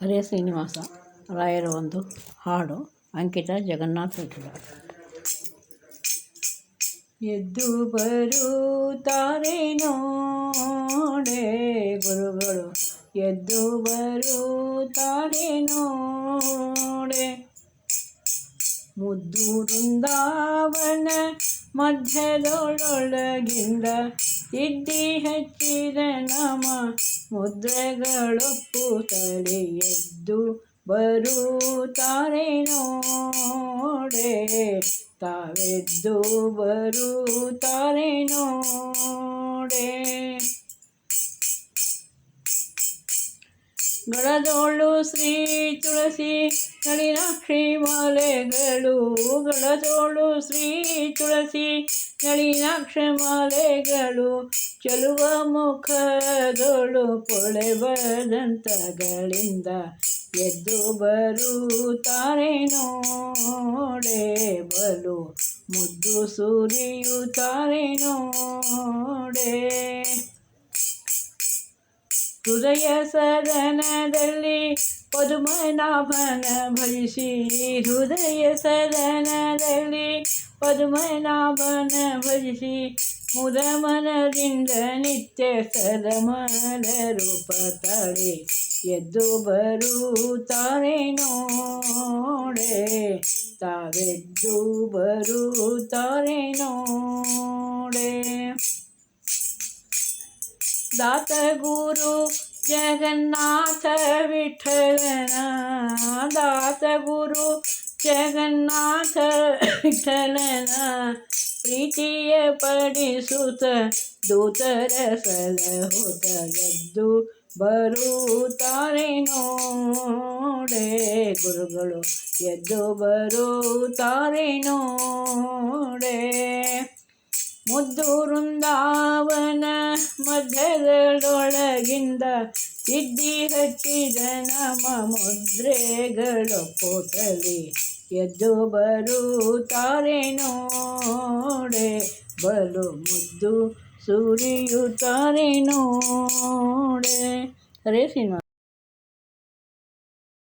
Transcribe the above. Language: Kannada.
ಹರೇ ಶ್ರೀನಿವಾಸ, ರಾಯರ ಒಂದು ಹಾಡು, ಅಂಕಿತ ಜಗನ್ನಾಥ ವಿಠಲ ಎದ್ದು ಬರುತ್ತಾರೆ ನೋಡೆ ಗುರುಗಳು, ಎದ್ದು ಬರುತ್ತಾರೆ ನೋಡೆ. ಮುದ್ದು ವೃಂದಾವನ ಮಧ್ಯದೊಳಗಿಂದ ಇದ್ದಿ ಹಚ್ಚಿದ ನಮ ಮುದ್ರೆಗಳೊಪ್ಪುತ್ತಲೇ ಎದ್ದು ಬರುತ್ತಾರೆ ನೋಡೆ. ತಾವೆದ್ದು ಬರುತ್ತಾರೆ ನೋಡೆ. ಗಳದೋಳು ಶ್ರೀ ತುಳಸಿ ನಳಿನಾಕ್ಷಿ ಮಾಲೆಗಳು. ಗಳದೋಳು ಶ್ರೀ ತುಳಸಿ ನಳಿನಾಕ್ಷ ಮಾಲೆಗಳು ಚಲುವ ಮುಖದೋಳು ಪೊಳೆಬದಂತಗಳಿಂದ ಎದ್ದು ಬರುತ್ತಾರೆ ನೋಡೆ ಬಲು. ಮುದ್ದು ಸುರಿಯುತ್ತಾರೆ ನೋಡೆ. ಹೃದಯ ಸದನದಲ್ಲಿ ಪದುಮನಾಭನ ಭಜಿಸಿ ಹೃದಯ ಸದನದಲ್ಲಿ ಪದುಮನಾಭನ ಭಜಿಸಿ ಮುದ ಮನದಿಂದ ನಿತ್ಯ ಸದಮನ ರೂಪ ತಳೆ ಎದ್ದು ಬರುತ್ತಾರೆ ನೋಡೆ ತಾವೆದ್ದು ಬರುತ್ತಾರೆ ನೋಡೆ ದಾತ ಗುರು ಜಗನ್ನಾಥ ವಿಠಲನ ದಾತ ಗುರು ಜಗನ್ನಾಥ ವಿಠಲನ ಪ್ರೀತಿಯ ಪಡಿಸುತ್ತ ದೂತರ ಸಲಹುತ ಎದ್ದು ಬರುತ್ತಾರೆ ನೋಡೆ ಗುರುಗಳು, ಎದ್ದು ಬರುತ್ತಾರೆ ನೋಡೆ. ಮುದ್ದು ವೃಂದಾವನ ಮಧ್ಯದೊಳಗಿಂದ ಇದ್ದಿ ಹಚ್ಚಿದ ನಮ್ಮ ಮುದ್ರೆಗಳು ಪೋಟಲಿ ಎದ್ದು ಬರುತ್ತಾರೆ ನೋಡೆ ಬಲು ಮುದ್ದು ಸುರಿಯುತ್ತಾರೆ ನೋಡೆ ಹರೇ ಶ್ರೀನಿವಾಸ